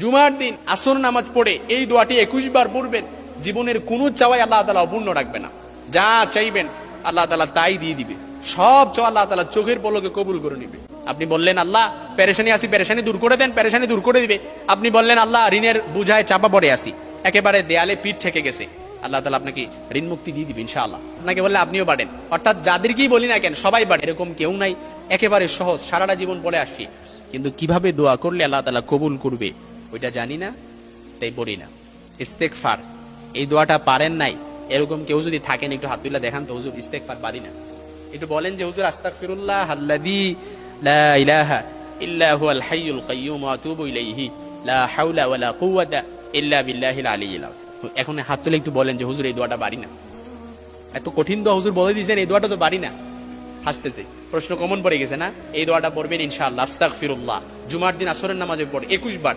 জুমার দিন আসর নামাজ পড়ে এই দোয়াটি একুশ বার পড়বেন, জীবনের কোনো চাওয়াই আল্লাহ তালা অপূর্ণ রাখবে না। যা চাইবেন আল্লাহ তালা তাই দিয়ে দিবে। সব চাওয়া আল্লাহ তালা চোখের পলকে কবুল করে নিবে। আপনি বললেন, আল্লাহ, পেরেশানি আসি পেরেশানি দূর করে দেন, পেরেশানি দূর করে দিবে। আপনি বললেন, আল্লাহ, ঋণের বুঝায় চাপা পড়ে আসি একেবারে দেয়ালে পিঠ ঠেকে গেছে। আল্লাহ তালা আপনাকে ঋণ মুক্তি দিয়ে দিবে, ইনশাআল্লাহ। আপনাকে বললে, আপনিও বাড়েন। অর্থাৎ যাদেরকেই বলি না কেন, সবাই বাড়ে, এরকম কেউ নাই। একেবারে সহজ, সারাটা জীবন পড়ে আসছি। কিন্তু কীভাবে দোয়া করলে আল্লাহ তালা কবুল করবে? ওইটা জানি না, তাই বলি না। ইস্তেকফার এই দোয়াটা পারেন নাই, এরকম কেউ যদি থাকেন, একটু হাত তুলে দেখান তো হুজুর ইস্তেকফার পারি না। একটু বলেন যে, হুজুর, আস্তাগফিরুল্লাহ আল্লাযী লা ইলাহা ইল্লা হুয়াল হাইয়ুল ওয়া আতুবু ইলাইহি, লা হাওলা কুওয়াতা ইল্লা বিল্লাহিল আলিয়্যিল এখন হাত তুলে একটু বলেন যে, হুজুর, এই দোয়াটা পারি না। এত কঠিন দোয়া হুজুর বলে দিয়েছেন, এই দোয়াটা তো পারি না। হাসতেছে, প্রশ্ন কমন পড়ে গেছে না? এই দোয়াটা পড়বেন ইনশাআল্লাহ, আস্তাগফিরুল্লাহ। জুমার দিন আসরের নামাজে পড়ে, একুশ বার।